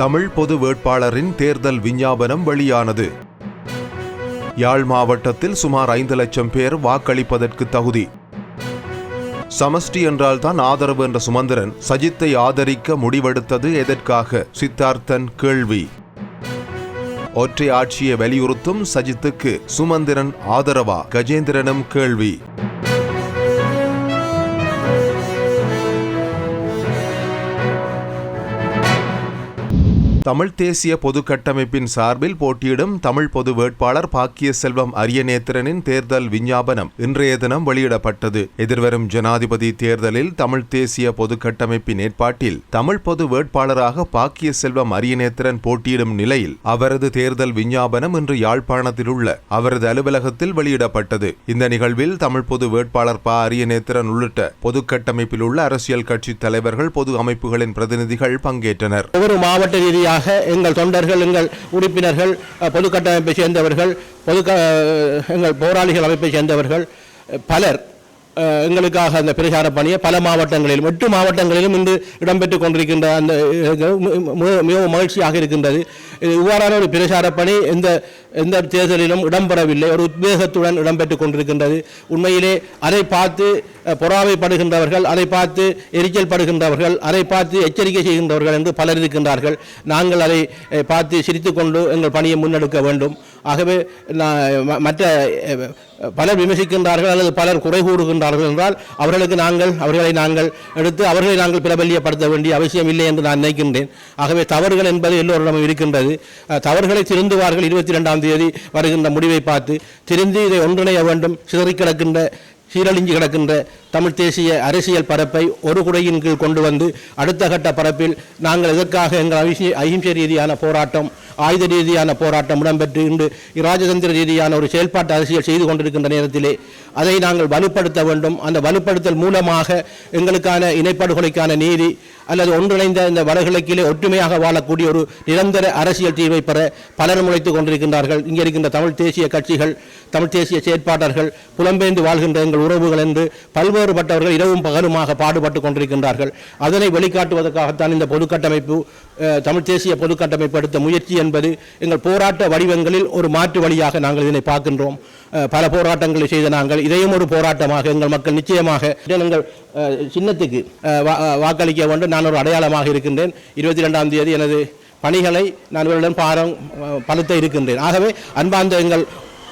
தமிழ் பொது வேட்பாளரின் தேர்தல் விஞ்ஞாபனம் வெளியானது. யாழ் மாவட்டத்தில் சுமார் ஐந்து லட்சம் பேர் வாக்களிப்பதற்கு தகுதி. சமஷ்டி என்றால்தான் ஆதரவு என்ற சுமந்திரன் சஜித்தை ஆதரிக்க முடிவெடுத்தது எதற்காக? சித்தார்த்தன் கேள்வி. ஒற்றை ஆட்சியை வலியுறுத்தும் சஜித்துக்கு சுமந்திரன் ஆதரவா? கஜேந்திரனும் கேள்வி. தமிழ் தேசிய பொது கட்டமைப்பின் சார்பில் போட்டியிடும் தமிழ் பொது வேட்பாளர் பாக்கிய செல்வம் அரியநேத்திரனின் தேர்தல் விஞ்ஞாபனம் இன்றைய தினம் வெளியிடப்பட்டது. எதிர்வரும் ஜனாதிபதி தேர்தலில் தமிழ் தேசிய பொது கட்டமைப்பின் ஏற்பாட்டில் தமிழ் பொது வேட்பாளராக பாக்கிய செல்வம் அரியநேத்திரன் போட்டியிடும் நிலையில் அவரது தேர்தல் விஞ்ஞாபனம் இன்று யாழ்ப்பாணத்தில் உள்ள அவரது அலுவலகத்தில் வெளியிடப்பட்டது. இந்த நிகழ்வில் தமிழ் பொது வேட்பாளர் ப. அரியநேத்திரன் உள்ளிட்ட பொது கட்டமைப்பில் உள்ள அரசியல் கட்சி தலைவர்கள் பொது அமைப்புகளின் பிரதிநிதிகள் பங்கேற்றனர். ஒவ்வொரு மாவட்ட ரீதியாக எங்கள் தொண்டர்கள் எங்கள் உறுப்பினர்கள் பொது கட்டமைப்பை சேர்ந்தவர்கள் பொது எங்கள் போராளிகள் அமைப்பை சேர்ந்தவர்கள் பலர் எங்களுக்காக அந்த பிரச்சார பணியை பல மாவட்டங்களிலும் எட்டு மாவட்டங்களிலும் இன்று இடம்பெற்றுக் கொண்டிருக்கின்ற அந்த மிகவும் மகிழ்ச்சியாக இருக்கின்றது. இது இவ்வாறான ஒரு பிரச்சார பணி எந்த எந்த தேர்தலிலும் இடம்பெறவில்லை. ஒரு உத்வேகத்துடன் இடம்பெற்றுக் கொண்டிருக்கின்றது. உண்மையிலே அதை பார்த்து பொறாமைப்படுகின்றவர்கள் அதை பார்த்து எரிச்சல் படுகின்றவர்கள் அதை பார்த்து எச்சரிக்கை செய்கின்றவர்கள் என்று பலர் இருக்கின்றார்கள். நாங்கள் அதை பார்த்து சிரித்துக்கொண்டு எங்கள் பணியை முன்னெடுக்க வேண்டும். ஆகவே நான் மற்ற பலர் விமர்சிக்கின்றார்கள் அல்லது பலர் குறை கூறுகின்றார்கள் என்றால் அவர்களுக்கு நாங்கள் அவர்களை நாங்கள் எடுத்து அவர்களை நாங்கள் பிரபல்யப்படுத்த வேண்டிய அவசியம் இல்லை என்று நான் நினைக்கின்றேன். ஆகவே தவறுகள் என்பது எல்லோரிடமும் இருக்கின்றது. தவறுகளை திருந்துவார்கள் இருபத்தி ரெண்டாம் தேதி வருகின்ற முடிவை பார்த்து திருந்தி இதை ஒன்றிணைய வேண்டும். சிதறி கிடக்கின்ற சீரழிஞ்சு கிடக்கின்ற தமிழ் தேசிய அரசியல் பரப்பை ஒரு குடையின் கீழ் கொண்டு வந்து அடுத்த கட்ட பரப்பில் நாங்கள் எதற்காக எங்கள் அகிம்சை அகிம்சை ரீதியான போராட்டம் ஆயுத ரீதியான போராட்டம் இடம்பெற்று இன்று இராஜதந்திர ரீதியான ஒரு செயல்பாட்டு அரசியல் செய்து கொண்டிருக்கின்ற நேரத்திலே அதை நாங்கள் வலுப்படுத்த வேண்டும். அந்த வலுப்படுத்தல் மூலமாக எங்களுக்கான இணைப்படுகொலைக்கான நீதி அல்லது ஒன்றிணைந்த இந்த வடகிழக்கிலே ஒற்றுமையாக வாழக்கூடிய ஒரு நிரந்தர அரசியல் தீர்வை பெற பலர் முளைத்துக் கொண்டிருக்கின்றார்கள். இங்கே இருக்கின்ற தமிழ் தேசிய கட்சிகள் தமிழ் தேசிய செயற்பாட்டர்கள் புலம்பெயர்ந்து வாழ்கின்ற எங்கள் உறவுகள் என்று பல்வேறுபட்டவர்கள் இரவும் பகலுமாக பாடுபட்டு கொண்டிருக்கின்றார்கள். அதனை வெளிக்காட்டுவதற்காகத்தான் இந்த பொதுக்கட்டமைப்பு தமிழ் தேசிய பொதுக்கட்டமைப்பு எடுத்த முயற்சி என்பது என்பது எங்கள் போராட்ட வடிவங்களில் ஒரு மாற்று வழியாக நாங்கள் இதனை பார்க்கின்றோம். பல போராட்டங்களை செய்த நாங்கள் இதையும் ஒரு போராட்டமாக எங்கள் மக்கள் நிச்சயமாக எங்கள் சின்னத்துக்கு வா- வாக்களிக்க வேண்டும். நான் ஒரு அடையாளமாக இருக்கின்றேன். இருபத்தி ரெண்டாம் தேதி எனது பணிகளை நான் இவரிடம் பாரம் பழுத்த பலத்த இருக்கின்றேன். ஆகவே அன்பார்ந்த எங்கள்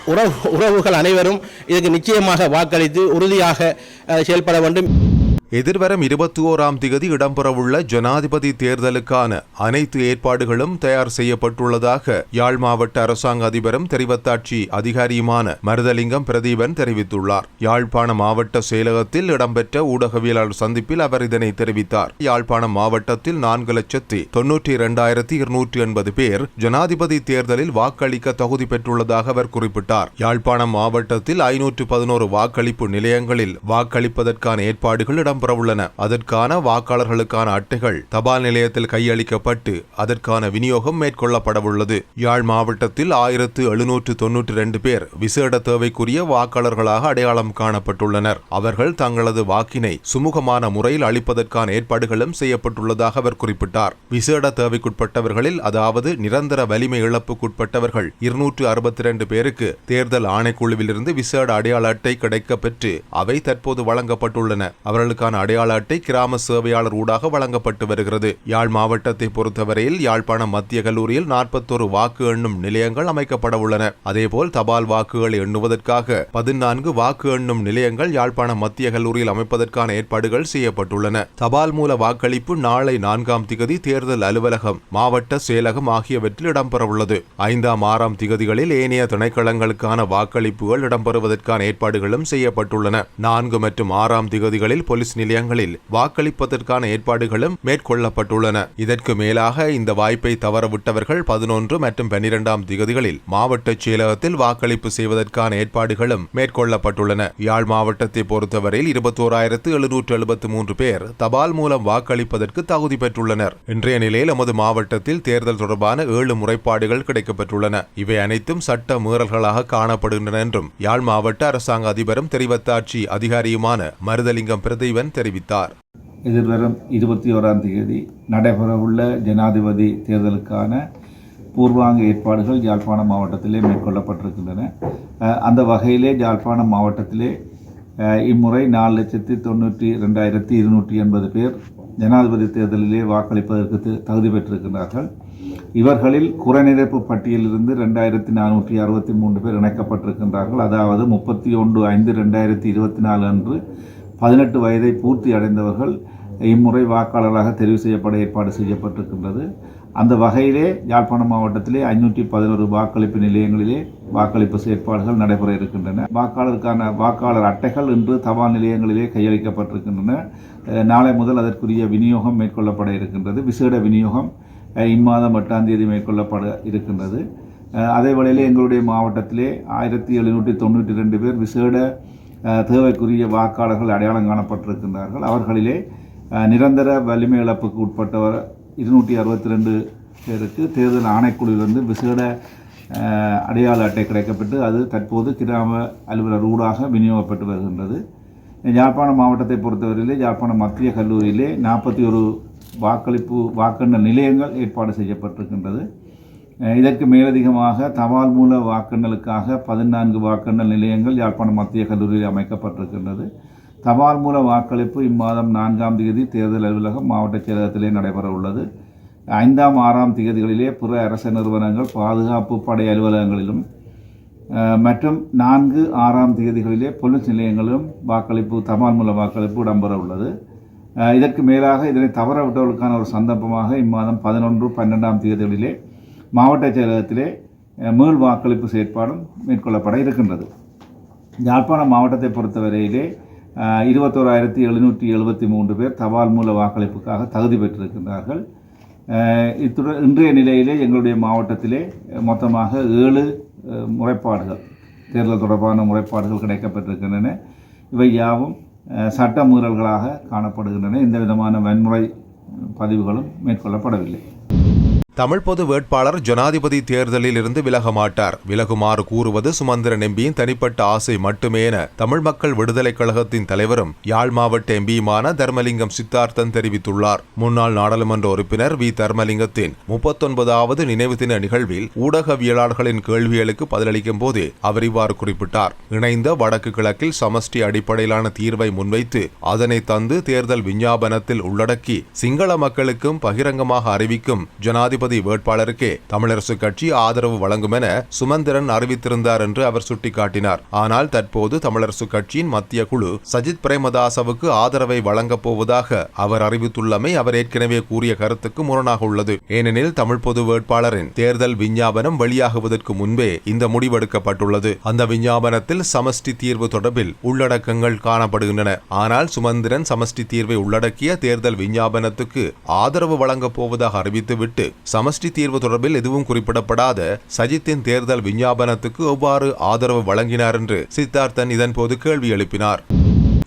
உறவு உறவுகள் அனைவரும் இதுக்கு நிச்சயமாக வாக்களித்து உறுதியாக செயல்பட வேண்டும். எதிர்வரும் இருபத்தி ஓராம் திகதி இடம்பெறவுள்ள ஜனாதிபதி தேர்தலுக்கான அனைத்து ஏற்பாடுகளும் தயார் செய்யப்பட்டுள்ளதாக யாழ் மாவட்ட அரசாங்க அதிபரும் தெரிவத்தாட்சி அதிகாரியுமான மருதலிங்கம் பிரதீபன் தெரிவித்துள்ளார். யாழ்ப்பாணம் மாவட்ட செயலகத்தில் இடம்பெற்ற ஊடகவியலாளர் சந்திப்பில் அவர் இதனை தெரிவித்தார். யாழ்ப்பாணம் மாவட்டத்தில் நான்கு லட்சத்தி தொன்னூற்றி இரண்டாயிரத்தி இருநூற்றி எண்பது பேர் ஜனாதிபதி தேர்தலில் வாக்களிக்க தகுதி பெற்றுள்ளதாக அவர் குறிப்பிட்டார். யாழ்ப்பாணம் மாவட்டத்தில் ஐநூற்று பதினோரு வாக்களிப்பு நிலையங்களில் வாக்களிப்பதற்கான ஏற்பாடுகள் இடம் இடம்பெறவுள்ளன அதற்கான வாக்காளர்களுக்கான அட்டைகள் தபால் நிலையத்தில் கையளிக்கப்பட்டு அதற்கான விநியோகம் மேற்கொள்ளப்படவுள்ளது. யாழ் மாவட்டத்தில் ஆயிரத்து எழுநூற்று தொன்னூற்றி ரெண்டு பேர் விசேட தேவைக்குரிய வாக்காளர்களாக அடையாளம் காணப்பட்டுள்ளனர். அவர்கள் தங்களது வாக்கினை சுமூகமான முறையில் அளிப்பதற்கான ஏற்பாடுகளும் செய்யப்பட்டுள்ளதாக அவர் குறிப்பிட்டார். விசேட தேவைக்குட்பட்டவர்களில் அதாவது நிரந்தர வலிமை இழப்புக்குட்பட்டவர்கள் இருநூற்று அறுபத்தி ரெண்டு பேருக்கு தேர்தல் ஆணைக்குழுவிலிருந்து விசேட அடையாள அட்டை கிடைக்கப்பெற்று அவை தற்போது வழங்கப்பட்டுள்ளன. அவர்களுக்கான அடையாள அட்டை கிராம சேவையாளர் ஊடாக வழங்கப்பட்டு வருகிறது. யாழ் மாவட்டத்தை பொறுத்தவரையில் யாழ்ப்பாணம் மத்திய கல்லூரியில் நாற்பத்தொரு வாக்கு எண்ணும் நிலையங்கள் அமைக்கப்பட உள்ளன. அதேபோல் தபால் வாக்குகளை எண்ணுவதற்காக பதினான்கு வாக்கு எண்ணும் நிலையங்கள் யாழ்ப்பாணம் மத்திய கல்லூரியில் அமைப்பதற்கான ஏற்பாடுகள் செய்யப்பட்டுள்ளன. தபால் மூல வாக்களிப்பு நாளை நான்காம் திகதி தேர்தல் அலுவலகம் மாவட்ட செயலகம் ஆகியவற்றில் இடம்பெறவுள்ளது ஐந்தாம் ஆறாம் திகதிகளில் ஏனைய திணைக்களங்களுக்கான வாக்களிப்புகள் இடம்பெறுவதற்கான ஏற்பாடுகளும் செய்யப்பட்டுள்ளன. நான்கு மற்றும் ஆறாம் திகதிகளில் போலீஸ் நிலையங்களில் வாக்களிப்பதற்கான ஏற்பாடுகளும் மேற்கொள்ளப்பட்டுள்ளன. இதற்கு மேலாக இந்த வாய்ப்பை தவறவிட்டவர்கள் பதினொன்று மற்றும் பன்னிரெண்டாம் திகதிகளில் மாவட்ட செயலகத்தில் வாக்களிப்பு செய்வதற்கான ஏற்பாடுகளும் மேற்கொள்ளப்பட்டுள்ளன. யாழ் மாவட்டத்தை பொறுத்தவரையில் இருபத்தோராயிரத்து எழுநூற்று எழுபத்து மூன்று பேர் தபால் மூலம் வாக்களிப்பதற்கு தகுதி பெற்றுள்ளனர். இன்றைய நிலையில் நமது மாவட்டத்தில் தேர்தல் தொடர்பான ஏழு முறைப்பாடுகள் கிடைக்கப்பெற்றுள்ளன. இவை அனைத்தும் சட்ட மீறல்களாக காணப்படுகின்றன என்றும் யாழ் மாவட்ட அரசாங்க அதிபரும் தெரிவத்தாட்சி அதிகாரியுமான மருதலிங்கம் பிரதீபன் தெரிவித்தார். எதிர்வரும் இருபத்தி ஓராம் தேதி நடைபெறவுள்ள ஜனாதிபதி தேர்தலுக்கான பூர்வாங்க ஏற்பாடுகள் யாழ்ப்பாணம் மாவட்டத்திலே மேற்கொள்ளப்பட்டிருக்கின்றன. அந்த வகையிலே யாழ்ப்பாணம் மாவட்டத்திலே இம்முறை நாலு லட்சத்தி தொண்ணூற்றி ரெண்டாயிரத்தி இருநூற்றி எண்பது பேர் ஜனாதிபதி தேர்தலிலே வாக்களிப்பதற்கு தகுதி பெற்றிருக்கிறார்கள் இவர்களில் குறைநிரப்பு பட்டியலிலிருந்து ரெண்டாயிரத்தி நானூற்றி அறுபத்தி மூன்று பேர் இணைக்கப்பட்டிருக்கின்றார்கள். அதாவது முப்பத்தி ஒன்று ஐந்து ரெண்டாயிரத்தி இருபத்தி நாலு அன்று பதினெட்டு வயதை பூர்த்தி அடைந்தவர்கள் இம்முறை வாக்காளராக தெரிவு செய்யப்பட ஏற்பாடு செய்யப்பட்டிருக்கின்றது. அந்த வகையிலே யாழ்ப்பாணம் மாவட்டத்திலே ஐநூற்றி பதினோரு வாக்களிப்பு நிலையங்களிலே வாக்களிப்பு செயற்பாடுகள் நடைபெற இருக்கின்றன. வாக்காளருக்கான வாக்காளர் அட்டைகள் இன்று தபால் நிலையங்களிலே கையளிக்கப்பட்டிருக்கின்றன. நாளை முதல் அதற்குரிய விநியோகம் மேற்கொள்ளப்பட இருக்கின்றது. விசேட விநியோகம் இம்மாதம் எட்டாம் தேதி மேற்கொள்ளப்பட இருக்கின்றது. அதே வேளையிலே எங்களுடைய மாவட்டத்திலே ஆயிரத்தி எழுநூற்றி தொண்ணூற்றி ரெண்டு பேர் விசேட தேவைக்குரிய வாக்காளர்கள் அடையாளம் காணப்பட்டிருக்கின்றார்கள். அவர்களிலே நிரந்தர வலிமை இழப்புக்கு உட்பட்டவர் இருநூற்றி அறுபத்தி ரெண்டு பேருக்கு தேர்தல் ஆணைக்குழுவிலிருந்து விசேட அடையாள அட்டை கிடைக்கப்பட்டு அது தற்போது கிராம அலுவலர் ஊடாக விநியோகப்பட்டு வருகின்றது. யாழ்ப்பாணம் மாவட்டத்தை பொறுத்தவரையிலே யாழ்ப்பாணம் மத்திய கல்லூரியிலே நாற்பத்தி ஒரு வாக்களிப்பு வாக்கெண்ணல் நிலையங்கள் ஏற்பாடு செய்யப்பட்டிருக்கின்றது. இதற்கு மேலதிகமாக தபால் மூல வாக்கெண்ணலுக்காக பதினான்கு வாக்கெண்ணல் நிலையங்கள் யாழ்ப்பாணம் மத்திய கல்லூரியில் அமைக்கப்பட்டிருக்கின்றது. தபால் மூல வாக்களிப்பு இம்மாதம் நான்காம் தேதி தேர்தல் அலுவலகம் மாவட்ட செயலகத்திலே நடைபெற உள்ளது ஐந்தாம் ஆறாம் தேதிகளிலே பிற அரச நிறுவனங்கள் பாதுகாப்பு படை அலுவலகங்களிலும் மற்றும் நான்கு ஆறாம் தேதிகளிலே போலீஸ் நிலையங்களிலும் வாக்களிப்பு தபால் மூல வாக்களிப்பு இடம்பெற உள்ளது இதற்கு மேலாக இதனை தவற விட்டவர்களுக்கான ஒரு சந்தர்ப்பமாக இம்மாதம் பதினொன்று பன்னெண்டாம் தேதிகளிலே மாவட்ட செயலகத்திலே மேல் மீள் வாக்களிப்பு செயற்பாடும் மேற்கொள்ளப்பட இருக்கின்றது. யாழ்ப்பாணம் மாவட்டத்தை பொறுத்தவரையிலே இருபத்தோராயிரத்தி எழுநூற்றி எழுபத்தி மூன்று பேர் தபால் மூல வாக்களிப்புக்காக தகுதி பெற்றிருக்கின்றார்கள். இத்துடன் இன்றைய நிலையிலே எங்களுடைய மாவட்டத்திலே மொத்தமாக ஏழு முறைப்பாடுகள் தேர்தல் தொடர்பான முறைப்பாடுகள் கிடைக்கப்பட்டிருக்கின்றன. இவை யாவும் சட்ட மீறல்களாக காணப்படுகின்றன. எந்த விதமான வன்முறை பதிவுகளும் மேற்கொள்ளப்படவில்லை. தமிழ் பொது வேட்பாளர் ஜனாதிபதி தேர்தலில் இருந்து விலக மாட்டார். விலகுமாறு கூறுவது சுமந்திரன் எம்பியின் தனிப்பட்ட ஆசை மட்டுமே என தமிழ் மக்கள் விடுதலைக் கழகத்தின் தலைவரும் யாழ் மாவட்ட எம்பியுமான தர்மலிங்கம் சித்தார்த்தன் தெரிவித்துள்ளார். முன்னாள் நாடாளுமன்ற உறுப்பினர் வி. தர்மலிங்கத்தின் முப்பத்தொன்பதாவது நினைவு தின நிகழ்வில் ஊடகவியலாளர்களின் கேள்விகளுக்கு பதிலளிக்கும் போதே அவர் இவ்வாறு குறிப்பிட்டார். இணைந்த வடக்கு கிழக்கில் சமஷ்டி அடிப்படையிலான தீர்வை முன்வைத்து அதனை தந்து தேர்தல் விஞ்ஞாபனத்தில் உள்ளடக்கி சிங்கள மக்களுக்கும் பகிரங்கமாக அறிவிக்கும் ஜனாதிபதி வேட்பாளருக்கே தமிழரசு கட்சி ஆதரவு வழங்கும் என சுமந்திரன் அறிவித்திருந்தார் என்று அவர் சுட்டிக்காட்டினார். ஆனால் தற்போது தமிழரசு கட்சியின் மத்திய குழு சஜித் பிரேமதாசவுக்கு ஆதரவை வழங்கப் போவதாக அவர் அறிவித்துள்ளமை அவர் ஏற்கனவே கூறிய கருத்துக்கு முரணாக உள்ளது. ஏனெனில் தமிழ் பொது வேட்பாளரின் தேர்தல் விஞ்ஞாபனம் வெளியாகுவதற்கு முன்பே இந்த முடிவெடுக்கப்பட்டுள்ளது அந்த விஞ்ஞாபனத்தில் சமஷ்டி தீர்வு தொடர்பில் உள்ளடக்கங்கள் காணப்படுகின்றன. ஆனால் சுமந்திரன் சமஷ்டி தீர்வை உள்ளடக்கிய தேர்தல் விஞ்ஞாபனத்துக்கு ஆதரவு வழங்கப் போவதாக அறிவித்துவிட்டு சமஷ்டி தீர்வு தொடர்பில் எதுவும் குறிப்பிடப்படாத சஜித்தின் தேர்தல் விஞ்ஞாபனத்துக்கு எவ்வாறு ஆதரவு வழங்கினார் என்று சித்தார்த்தன் இதன்போது கேள்வி எழுப்பினார்.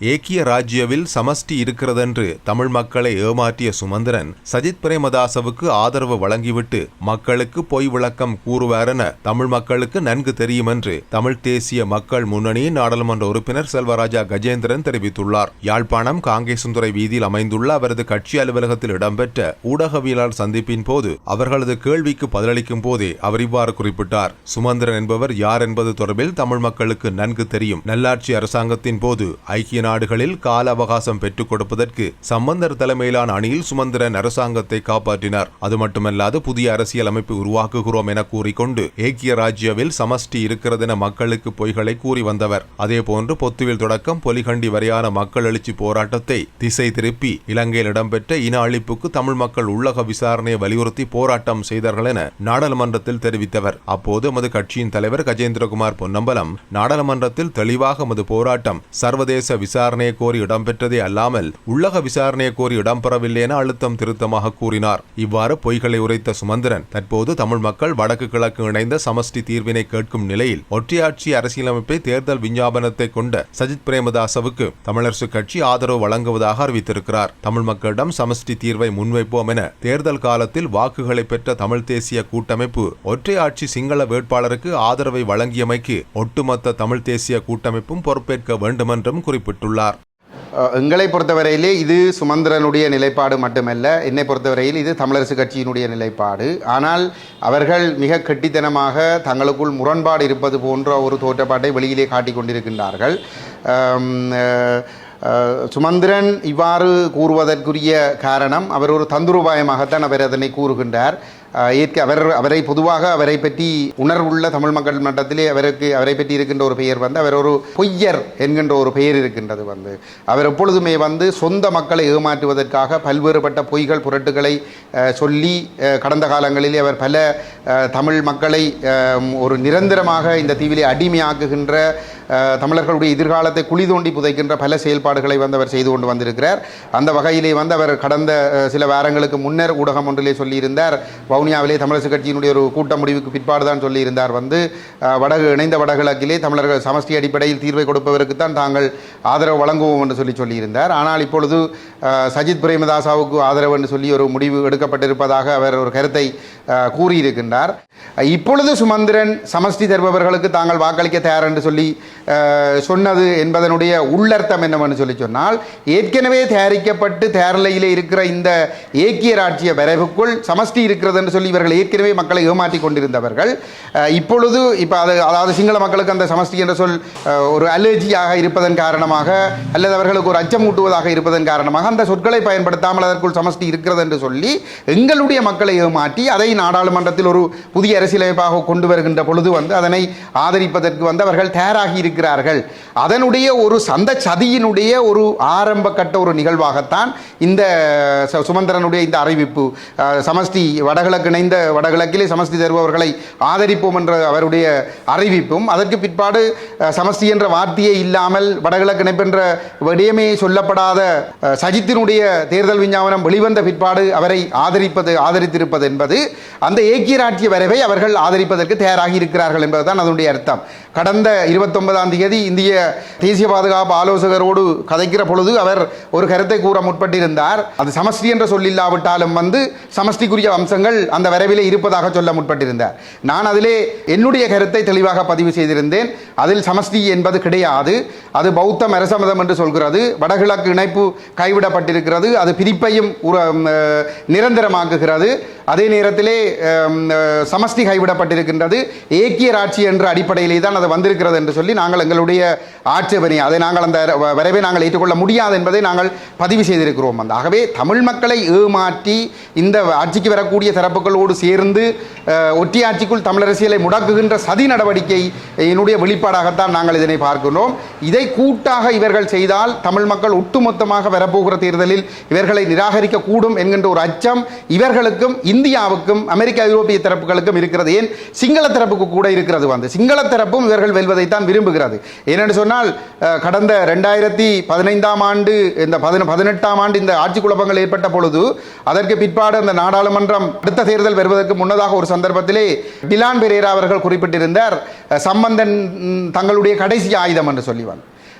ஏக்கிய ராஜ்யவில் சமஷ்டி இருக்கிறதென்று தமிழ் மக்களை ஏமாற்றிய சுமந்திரன் சஜித் பிரேமதாசவுக்கு ஆதரவு வழங்கிவிட்டு மக்களுக்கு பொய் விளக்கம் கூறுவாரென தமிழ் மக்களுக்கு நன்கு தெரியும் என்று தமிழ் தேசிய மக்கள் முன்னணியின் நாடாளுமன்ற உறுப்பினர் செல்வராஜா கஜேந்திரன் தெரிவித்துள்ளார். யாழ்ப்பாணம் காங்கேசுந்துறை வீதியில் அமைந்துள்ள அவரது கட்சி அலுவலகத்தில் இடம்பெற்ற ஊடகவியலாளர் சந்திப்பின் போது அவர்களது கேள்விக்கு பதிலளிக்கும் போதே அவர் இவ்வாறு குறிப்பிட்டார். சுமந்திரன் என்பவர் யார் என்பது தொடர்பில் தமிழ் மக்களுக்கு நன்கு தெரியும். நல்லாட்சி அரசாங்கத்தின் போது ஐக்கிய நாடுகளில் கால அவகாசம் பெற்றுக் கொடுப்பதற்கு சம்பந்தர் தலைமையிலான அணியில் சுமந்திரன் அரசாங்கத்தை காப்பாற்றினார். அது மட்டுமல்லாது புதிய அரசியல் அமைப்பு உருவாக்குகிறோம் என கூறிக்கொண்டு ஏக்கிய ராஜ்யவில் சமஷ்டி இருக்கிறதென மக்களுக்கு பொய்களை கூறி வந்தவர். அதேபோன்று பொத்துவில் தொடக்கம் பொலிகண்டி வரையான மக்கள் எழுச்சி போராட்டத்தை திசை திருப்பி இலங்கையில் இடம்பெற்ற இன அழிப்புக்கு தமிழ் மக்கள் உள்ளக விசாரணையை வலியுறுத்தி போராட்டம் செய்தார்கள் என நாடாளுமன்றத்தில் தெரிவித்தவர். அப்போது எமது கட்சியின் தலைவர் கஜேந்திரகுமார் பொன்னம்பலம் நாடாளுமன்றத்தில் தெளிவாக எமது போராட்டம் சர்வதேச விசாரணையை கோரி இடம்பெற்றதே அல்லாமல் உள்ளக விசாரணையை கோரி இடம்பெறவில்லை என அழுத்தம் திருத்தமாக கூறினார். இவ்வாறு பொய்களை உரைத்த சுமந்திரன் தற்போது தமிழ் மக்கள் வடக்கு கிழக்கு இணைந்த சமஷ்டி தீர்வினை கேட்கும் நிலையில் ஒற்றையாட்சி அரசியலமைப்பை தேர்தல் விஞ்ஞாபனத்தை கொண்ட சஜித் பிரேமதாசவுக்கு தமிழரசு கட்சி ஆதரவு வழங்குவதாக அறிவித்திருக்கிறார். தமிழ் மக்களிடம் சமஷ்டி தீர்வை முன்வைப்போம் என தேர்தல் காலத்தில் வாக்குகளை பெற்ற தமிழ் தேசிய கூட்டமைப்பு ஒற்றையாட்சி சிங்கள வேட்பாளருக்கு ஆதரவை வழங்கியமைக்கு ஒட்டுமொத்த தமிழ் தேசிய கூட்டமைப்பும் பொறுப்பேற்க வேண்டுமென்றும் குறிப்பிட்டுள்ளார் அஹ், எங்களை பொறுத்தவரையிலே இது சுமந்திரனுடைய நிலைப்பாடு மட்டுமல்ல என்னை பொறுத்தவரையில் இது தமிழரசு கட்சியினுடைய நிலைப்பாடு. ஆனால் அவர்கள் மிக கெட்டித்தனமாக தங்களுக்குள் முரண்பாடு இருப்பது போன்ற ஒரு தோற்றப்பாட்டை வெளியிலே காட்டிக் கொண்டிருக்கின்றார்கள். சுமந்திரன் இவ்வாறு கூறுவதற்குரிய காரணம் அவர் ஒரு தந்துருபாயமாகத்தான் அவர் அதனை கூறுகின்றார். ஏற்க அவர் அவரை பொதுவாக அவரை பற்றி உணர்வுள்ள தமிழ் மக்கள் மட்டத்திலே அவருக்கு அவரை பற்றி இருக்கின்ற ஒரு பெயர் வந்து அவர் ஒரு பொய்யர் என்கின்ற ஒரு பெயர் இருக்கின்றது வந்து. அவர் எப்பொழுதுமே வந்து சொந்த மக்களை ஏமாற்றுவதற்காக பல்வேறுபட்ட பொய்கள் புரட்டுகளை சொல்லி கடந்த காலங்களிலே அவர் பல தமிழ் மக்களை ஒரு நிரந்தரமாக இந்த தீவிலே அடிமையாக்குகின்ற தமிழர்களுடைய எதிர்காலத்தை குழி தோண்டி புதைக்கின்ற பல செயல்பாடுகளை வந்து அவர் செய்து கொண்டு வந்திருக்கிறார். அந்த வகையிலே வந்து அவர் கடந்த சில வாரங்களுக்கு முன்னர் ஊடகம் ஒன்றிலே சொல்லியிருந்தார் வவுனியாவிலே தமிழரசு கட்சியினுடைய ஒரு கூட்ட முடிவுக்கு பிற்பாடு தான் சொல்லியிருந்தார் வந்து வடகு இணைந்த வடகிழக்கிலே தமிழர்கள் சமஷ்டி அடிப்படையில் தீர்வை கொடுப்பவருக்கு தான் தாங்கள் ஆதரவு வழங்குவோம் என்று சொல்லி சொல்லியிருந்தார் ஆனால் இப்பொழுது சஜித் பிரேமதாசாவுக்கு ஆதரவு என்று சொல்லி ஒரு முடிவு எடுக்கப்பட்டிருப்பதாக அவர் ஒரு கருத்தை கூறியிருக்கின்றார். இப்பொழுது சுமந்திரன் சமஷ்டி தருபவர்களுக்கு தாங்கள் வாக்களிக்க தயார் என்று சொல்லி சொன்னது என்பதனுடைய உள்ளர்த்தம் என்னவென்று சொல்லி சொன்னால் ஏற்கனவே தயாரிக்கப்பட்டு தேரலையிலே இருக்கிற இந்த ஏக்கிய ராட்சிய வரைவுக்குள் சமஷ்டி இருக்கிறது என்று என்று சொல்லி இவர்கள் ஏற்கனவே மக்களை ஏமாற்றி கொண்டிருந்தவர்கள். இப்பொழுது இப்போ அது அதாவது சிங்கள மக்களுக்கு அந்த சமஸ்டி என்ற சொல் ஒரு அலர்ஜியாக இருப்பதன் காரணமாக அல்லது அவர்களுக்கு ஒரு அச்சம் ஊட்டுவதாக இருப்பதன் காரணமாக அந்த சொற்களை பயன்படுத்தாமல் அதற்குள் சமஸ்டி இருக்கிறது என்று சொல்லி எங்களுடைய மக்களை ஏமாற்றி அதை நாடாளுமன்றத்தில் ஒரு புதிய அரசியலமைப்பாக கொண்டு வருகின்ற பொழுது வந்து அதனை ஆதரிப்பதற்கு வந்து அவர்கள் தயாராகி இருக்கிறார்கள். அதனுடைய ஒரு சந்த சதியினுடைய ஒரு ஆரம்ப கட்ட ஒரு நிகழ்வாகத்தான் இந்த சுமந்திரனுடைய இந்த அறிவிப்பு. சமஸ்டி வடகிழக்கு இணைந்த வடகிழக்கிலே சமஷ்டி தருபவர்களை ஆதரிப்போம் என்ற அவருடைய அறிவிப்பும் அதற்கு பிற்பாடு சமஸ்தி என்ற வார்த்தையே இல்லாமல் வடகிழக்கு இணைப்பென்ற விடயமே சொல்லப்படாத சஜித்தினுடைய தேர்தல் விஞ்ஞாபனம் வெளிவந்த பிற்பாடு அவரை ஆதரிப்பது ஆதரித்திருப்பது என்பது அந்த ஏக்கிய ராட்சிய வரைவை அவர்கள் ஆதரிப்பதற்கு தயாராகி இருக்கிறார்கள் என்பதுதான் அதனுடைய அர்த்தம். கடந்த இருபத்தொன்பதாம் தேதி இந்திய தேசிய பாதுகாப்பு ஆலோசகரோடு கதைக்கிற பொழுது அவர் ஒரு கருத்தை கூற முற்பட்டிருந்தார். அது சமஷ்டி என்ற சொல்லில்லாவிட்டாலும் வந்து சமஷ்டிக்குரிய அம்சங்கள் அந்த வரைவிலே இருப்பதாக சொல்ல முற்பட்டிருந்தார். நான் அதிலே என்னுடைய கருத்தை தெளிவாக பதிவு செய்திருந்தேன். அதில் சமஷ்டி என்பது கிடையாது. அது பௌத்தம் அரசமதம் என்று சொல்கிறது. வடகிழக்கு இணைப்பு கைவிடப்பட்டிருக்கிறது. அது பிரிப்பையும் நிரந்தரமாக்குகிறது. அதே நேரத்திலே சமஷ்டி கைவிடப்பட்டிருக்கின்றது. ஏக்கிய ராட்சி என்ற அடிப்படையிலே தான் அது வந்திருக்கிறது என்று சொல்லி நாங்கள் எங்களுடைய ஆட்சேபனை அதை நாங்கள் அந்த வ- வரைவை நாங்கள் ஏற்றுக்கொள்ள முடியாது என்பதை நாங்கள் பதிவு செய்திருக்கிறோம். அந்த ஆகவே தமிழ் மக்களை ஏமாற்றி இந்த ஆட்சிக்கு வரக்கூடிய தரப்புகளோடு சேர்ந்து அஹ், ஆட்சிக்குள் தமிழரசியலை முடக்குகின்ற சதி நடவடிக்கை என்னுடைய வெளிப்பாடாகத்தான் நாங்கள் இதனை பார்க்கிறோம் இதை கூட்டாக இவர்கள் செய்தால் தமிழ் மக்கள் ஒட்டுமொத்தமாக வரப்போகிற தேர்தலில் இவர்களை நிராகரிக்க கூடும் என்கின்ற ஒரு அச்சம் இவர்களுக்கும் இந்தியாவுக்கும் அமெரிக்க ஐரோப்பிய தரப்புகளுக்கும் இருக்கிறது. ஏன்? சிங்கள தரப்புக்கு கூட இருக்கிறது வந்து. சிங்கள தரப்பும் இவர்கள் வெல்வதைத்தான் விரும்புகிறது. ஏனென்று சொன்னால் கடந்த ரெண்டாயிரத்தி பதினைந்தாம் ஆண்டு இந்த பதினெட்டாம் ஆண்டு இந்த ஆட்சி குழப்பங்கள் ஏற்பட்ட பொழுது அதற்கு பிற்பாடு அந்த நாடாளுமன்றம் அடுத்த தேர்தல் வருவதற்கு முன்னதாக ஒரு சந்தர்ப்பத்திலே டிலான் பெரேரா அவர்கள் குறிப்பிட்டிருந்தார் சம்பந்தன் தங்களுடைய கடைசி ஆயுதம் என்று சொல்லி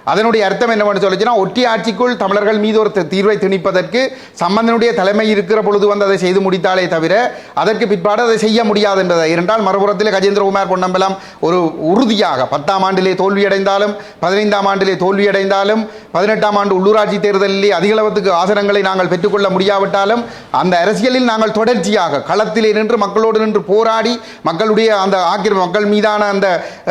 அதனுடைய அர்த்தம் என்னவென்று சொல்லிச்சுன்னா ஒட்டி ஆட்சிக்குள் தமிழர்கள் மீது ஒரு தீர்வை திணிப்பதற்கு சம்பந்தனுடைய தலைமை இருக்கிற பொழுது வந்து அதை செய்து முடித்தாலே தவிர அதற்கு பிற்பாடு அதை செய்ய முடியாது என்பதை இரண்டால் மறுபுறத்தில் கஜேந்திரகுமார் பொன்னம்பலம் ஒரு உறுதியாக பத்தாம் ஆண்டிலே தோல்வியடைந்தாலும் பதினைந்தாம் ஆண்டிலே தோல்வியடைந்தாலும் பதினெட்டாம் ஆண்டு உள்ளூராட்சி தேர்தலிலே அதிகளவத்துக்கு ஆசனங்களை நாங்கள் பெற்றுக்கொள்ள முடியாவிட்டாலும் அந்த அரசியலில் நாங்கள் தொடர்ச்சியாக களத்திலே நின்று மக்களோடு நின்று போராடி மக்களுடைய அந்த ஆக்கிரமி மக்கள் மீதான அந்த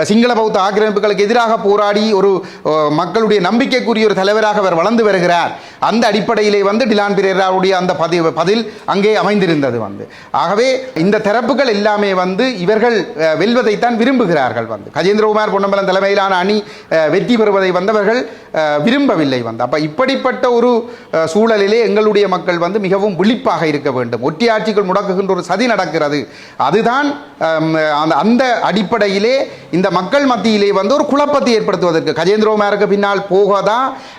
சிங்கள பௌத்த ஆக்கிரமிப்புகளுக்கு எதிராக போராடி ஒரு அஹ், மக்களுடைய நம்பிக்கைக்குரிய ஒரு தலைவராக அவர் வளர்ந்து வருகிறார். அந்த அடிப்படையிலே வந்து டிலான் பிரேராவுடைய அந்த பதிவு பதில் அங்கே அமைந்திருந்தது வந்து. ஆகவே இந்த தரப்புகள் எல்லாமே வந்து இவர்கள் வெல்வதைத்தான் விரும்புகிறார்கள் வந்து. கஜேந்திரகுமார் பொன்னம்பலம் தலைமையிலான அணி வெற்றி பெறுவதை வந்தவர்கள் விரும்பவில்லை வந்து. அப்போ இப்படிப்பட்ட ஒரு சூழலிலே எங்களுடைய மக்கள் வந்து மிகவும் விழிப்பாக இருக்க வேண்டும். ஒட்டியாட்சிகள் முடக்குகின்ற ஒரு சதி நடக்கிறது. அதுதான் அந்த அந்த அடிப்படையிலே இந்த மக்கள் மத்தியிலே வந்து ஒரு குழப்பத்தை ஏற்படுத்துவதற்கு. கஜேந்திரகுமாருக்கு பின்னால் போகாதா?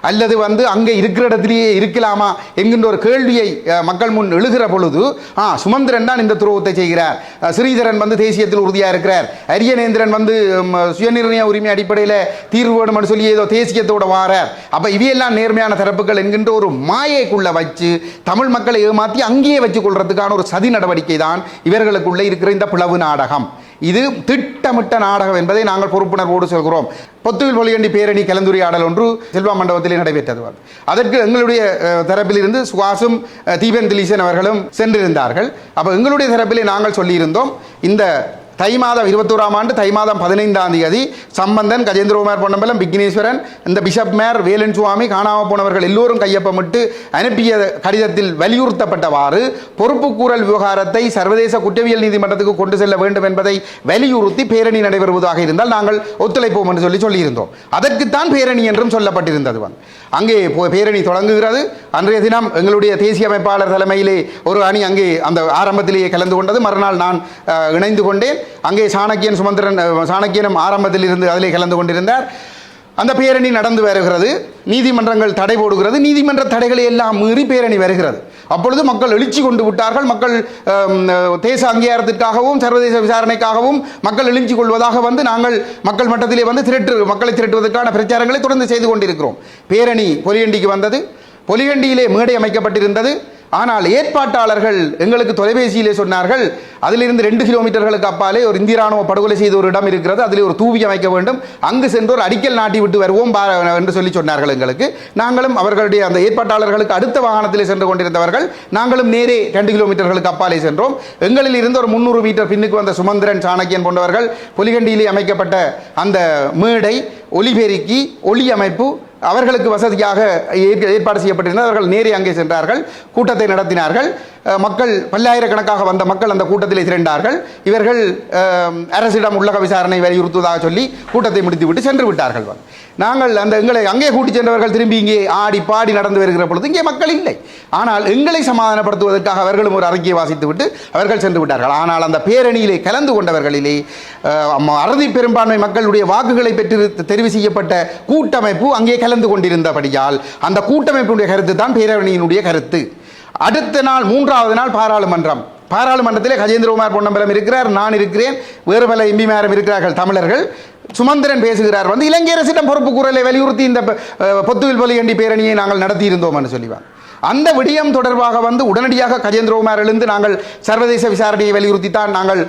அல்லது வந்து அங்கே இருக்கிற இடத்துலையே இருக்கலாமா? என்கின்ற ஒரு கேள்வியை மக்கள் முன் எழுகிற பொழுது ஆ சுமந்திரன் தான் இந்த துரோகத்தை செய்கிறார். ஸ்ரீதரன் வந்து தேசியத்தில் உறுதியாக இருக்கிறார். அரியநேந்திரன் வந்து சுயநிர்ணய உரிமை அடிப்படையில் தீர்வு வேணும்னு சொல்லி ஏதோ தேசியத்தோட வாரார். அப்போ இவையெல்லாம் நேர்மையான தரப்புகள் என்கின்ற ஒரு மாயைக்குள்ளே வச்சு தமிழ் மக்களை ஏமாற்றி அங்கேயே வச்சு கொள்றதுக்கான ஒரு சதி நடவடிக்கை தான் இவர்களுக்குள்ளே இருக்கிற இந்த பிளவு நாடகம். இது திட்டமிட்ட நாடகம் என்பதை நாங்கள் பொறுப்புணர்வோடு சொல்கிறோம். பொத்துவில் பொலியண்டி பேரணி கலந்துரையாடல் ஒன்று செல்வா மண்டபத்திலே நடைபெற்றது. அதற்கு எங்களுடைய தரப்பிலிருந்து சுகாசும் தீபன் திலீசன் அவர்களும் சென்றிருந்தார்கள். அப்போ எங்களுடைய தரப்பிலே நாங்கள் சொல்லியிருந்தோம் இந்த தை மாதம் இருபத்தோராம் ஆண்டு தை மாதம் பதினைந்தாம் தேதி சம்பந்தன் கஜேந்திரகுமார் பொன்னம்பலம் விக்னேஸ்வரன் இந்த பிஷப் மேர் வேலன் சுவாமி காணாமல் போனவர்கள் எல்லோரும் கையொப்பமிட்டு அனுப்பிய கடிதத்தில் வலியுறுத்தப்பட்டவாறு பொறுப்புக்கூறல் விவகாரத்தை சர்வதேச குற்றவியல் நீதிமன்றத்துக்கு கொண்டு செல்ல வேண்டும் என்பதை வலியுறுத்தி பேரணி நடைபெறுவதாக இருந்தால் நாங்கள் ஒத்துழைப்போம் என்று சொல்லி சொல்லியிருந்தோம். அதற்குத்தான் பேரணி என்றும் சொல்லப்பட்டிருந்தது. அங்கே போ- பேரணி தொடங்குகிறது. அன்றைய தினம் எங்களுடைய தேசிய அமைப்பாளர் தலைமையிலே ஒரு அணி அங்கே அந்த ஆரம்பத்திலேயே கலந்து கொண்டது. மறுநாள் நான் இணைந்து கொண்டேன். அங்கே சாணக்கியன் சுமந்திரன் சாணக்கியனும் ஆரம்பத்தில் இருந்து அதிலே கலந்து கொண்டிருந்தார். அந்த பேரணி நடந்து வருகிறது. நீதிமன்றங்கள் தடை போடுகிறது. நீதிமன்ற தடைகளை எல்லாம் மீறி பேரணி வருகிறது. அப்பொழுது மக்கள் எழுச்சி கொண்டு விட்டார்கள். மக்கள் தேச அங்கீகாரத்திற்காகவும் சர்வதேச விசாரணைக்காகவும் மக்கள் எழுச்சி கொள்வதாக வந்து நாங்கள் மக்கள் மட்டத்திலே வந்து திரட்டு மக்களை திரட்டுவதற்கான பிரச்சாரங்களை தொடர்ந்து செய்து கொண்டிருக்கிறோம். பேரணி பொலிகண்டிக்கு வந்தது. பொலிகண்டியிலே மேடை அமைக்கப்பட்டிருந்தது. ஆனால் ஏற்பாட்டாளர்கள் எங்களுக்கு தொலைபேசியிலே சொன்னார்கள் அதிலிருந்து ரெண்டு கிலோமீட்டர்களுக்கு அப்பாலே ஒரு இந்திய ராணுவ படுகொலை செய்த ஒரு இடம் இருக்கிறது அதில் ஒரு தூவி அமைக்க வேண்டும். அங்கு சென்று ஒரு அடிக்கல் நாட்டி விட்டு வருவோம் பா- என்று சொல்லி சொன்னார்கள் எங்களுக்கு. நாங்களும் அவர்களுடைய அந்த ஏற்பாட்டாளர்களுக்கு அடுத்த வாகனத்திலே சென்று கொண்டிருந்தவர்கள் நாங்களும் நேரே ரெண்டு கிலோமீட்டர்களுக்கு அப்பாலே சென்றோம். எங்களில் இருந்து ஒரு முந்நூறு மீட்டர் பின்னுக்கு வந்த சுமந்திரன் சாணக்கியன் போன்றவர்கள் பொலிகண்டியிலே அமைக்கப்பட்ட அந்த மேடை ஒலிபெருக்கி ஒளி அமைப்பு அவர்களுக்கு வசதியாக ஏற்பாடு செய்யப்பட்டிருந்தது. அவர்கள் நேரே அங்கே சென்றார்கள். கூட்டத்தை நடத்தினார்கள். மக்கள் பல்லாயிரக்கணக்காக வந்த மக்கள் அந்த கூட்டத்தில் திரண்டார்கள். இவர்கள் அரசிடம் உள்ளக விசாரணை வலியுறுத்துவதாக சொல்லி கூட்டத்தை முடித்துவிட்டு சென்று விட்டார்கள். நாங்கள் அந்த எங்களை அங்கே கூட்டி சென்றவர்கள் திரும்பி இங்கே ஆடி பாடி நடந்து வருகிற பொழுது இங்கே மக்கள் இல்லை. ஆனால் எங்களை சமாதானப்படுத்துவதற்காக அவர்களும் ஒரு அறிக்கையை வாசித்து விட்டு அவர்கள் சென்று விட்டார்கள். ஆனால் அந்த பேரணியிலே கலந்து கொண்டவர்களிலே அறுதி பெரும்பான்மை மக்களுடைய வாக்குகளை பெற்று தெரிவு செய்யப்பட்ட கூட்டமைப்பு அங்கே கலந்து கொண்டிருந்தபடியால் அந்த கூட்டமைப்பினுடைய கருத்து தான் பேரணியினுடைய கருத்து. அடுத்த நாள் மூன்றாவது நாள் பாராளுமன்றம். பாராளுமன்றத்திலே கஜேந்திரகுமார் பொன்னம்பலம் இருக்கிறார் நான் இருக்கிறேன் வேறு பல எம்பிமாரும் இருக்கிறார்கள் தமிழர்கள். சுமந்திரன் பேசுகிறார் வந்து இலங்கை அரசிடம் பொறுப்பு குரலை வலியுறுத்தி இந்த பொத்துவில் பொலிகண்டி பேரணியை நாங்கள் நடத்தியிருந்தோம் என்று அந்த விடயம் தொடர்பாக வந்து உடனடியாக கஜேந்திரகுமார் எழுந்து நாங்கள் சர்வதேச விசாரணையை வலியுறுத்தித்தான் நாங்கள்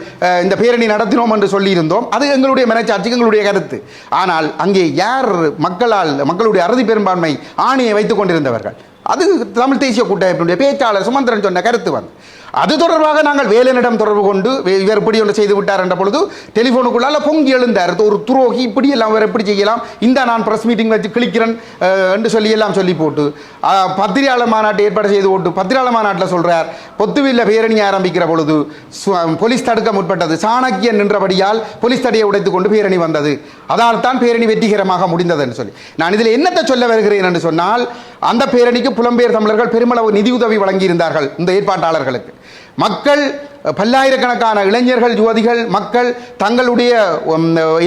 இந்த பேரணி நடத்தினோம் என்று சொல்லியிருந்தோம். அது எங்களுடைய மனச்சாட்சிக்கு எங்களுடைய கருத்து. ஆனால் அங்கே யார் மக்களால் மக்களுடைய அறுதி பெரும்பான்மை ஆணையை வைத்துக் கொண்டிருந்தவர்கள்? அது தமிழ் தேசிய கூட்டமைப்பினுடைய பேச்சாளர் சுமந்திரன் சொன்ன கருத்து வந்து. அது தொடர்பாக நாங்கள் வேலனிடம் தொடர்பு கொண்டு இவர் இப்படி ஒன்று செய்து விட்டார் என்ற பொழுது டெலிஃபோனுக்குள்ளால பொங்கி எழுந்தார். ஒரு துரோகி இப்படி எல்லாம் இவர் எப்படி செய்யலாம்? இந்த நான் ப்ரெஸ் மீட்டிங் வச்சு கிளிக்கிறேன் என்று சொல்லி எல்லாம் சொல்லி போட்டு பத்திரியாளர் மாநாட்டை ஏற்பாடு செய்து போட்டு பத்திரியாளர் மாநாட்டில் சொல்கிறார் பொத்துவில்ல பேரணி ஆரம்பிக்கிற பொழுது போலீஸ் தடுக்க முற்பட்டது. சாணக்கியன் நின்றபடியால் போலீஸ் தடையை உடைத்து கொண்டு பேரணி வந்தது. அதனால் தான் பேரணி வெற்றிகரமாக முடிந்தது என்று சொல்லி. நான் இதில் என்னத்தை சொல்ல வருகிறேன் என்று சொன்னால் அந்த பேரணிக்கு புலம்பெயர் தமிழர்கள் பெருமளவு நிதியுதவி வழங்கியிருந்தார்கள் இந்த ஏற்பாட்டாளர்களுக்கு. மக்கள் பல்லாயிரக்கணக்கான இளைஞர்கள் யுவதிகள் மக்கள் தங்களுடைய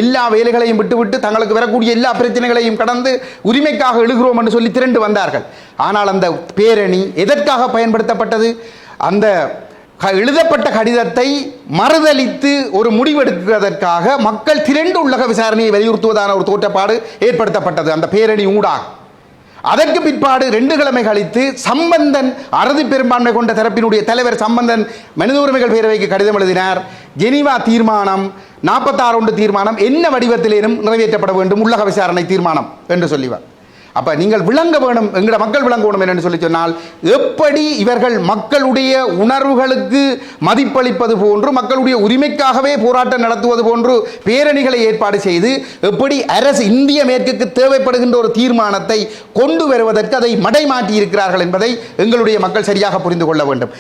எல்லா வேலைகளையும் விட்டுவிட்டு தங்களுக்கு வரக்கூடிய எல்லா பிரச்சனைகளையும் கடந்து உரிமைக்காக எழுகிறோம் என்று சொல்லி திரண்டு வந்தார்கள். ஆனால் அந்த பேரணி எதற்காக பயன்படுத்தப்பட்டது? அந்த எழுதப்பட்ட கடிதத்தை மறுதளித்து ஒரு முடிவெடுக்கிறதற்காக மக்கள் திரண்டு உள்ளக விசாரணையை வலியுறுத்துவதான ஒரு தோற்றப்பாடு ஏற்படுத்தப்பட்டது. அந்த பேரணி ஊடாக அதற்கு பிற்பாடு ரெண்டு கிழமை கழித்து சம்பந்தன் அறுதி பெரும்பான்மை கொண்ட தரப்பினுடைய தலைவர் சம்பந்தன் மனித உரிமைகள் பேரவைக்கு கடிதம் எழுதினார். ஜெனீவா தீர்மானம் நாற்பத்தாறு ஒன்று தீர்மானம் என்ன வடிவத்திலேனும் நிறைவேற்றப்பட வேண்டும் உள்ளக விசாரணை தீர்மானம் என்று சொல்லிவார். அப்போ நீங்கள் விளங்க வேணும் எங்கட மக்கள் விளங்க வேணும் என்று சொல்லி சொன்னால் எப்படி இவர்கள் மக்களுடைய உணர்வுகளுக்கு மதிப்பளிப்பது போன்று மக்களுடைய உரிமைக்காகவே போராட்டம் நடத்துவது போன்று பேரணிகளை ஏற்பாடு செய்து எப்படி அரசு இந்திய மேற்குக்கு தேவைப்படுகின்ற ஒரு தீர்மானத்தை கொண்டு வருவதற்கு அதை மடைமாட்டி இருக்கிறார்கள் என்பதை எங்களுடைய மக்கள் சரியாக புரிந்து கொள்ள வேண்டும்.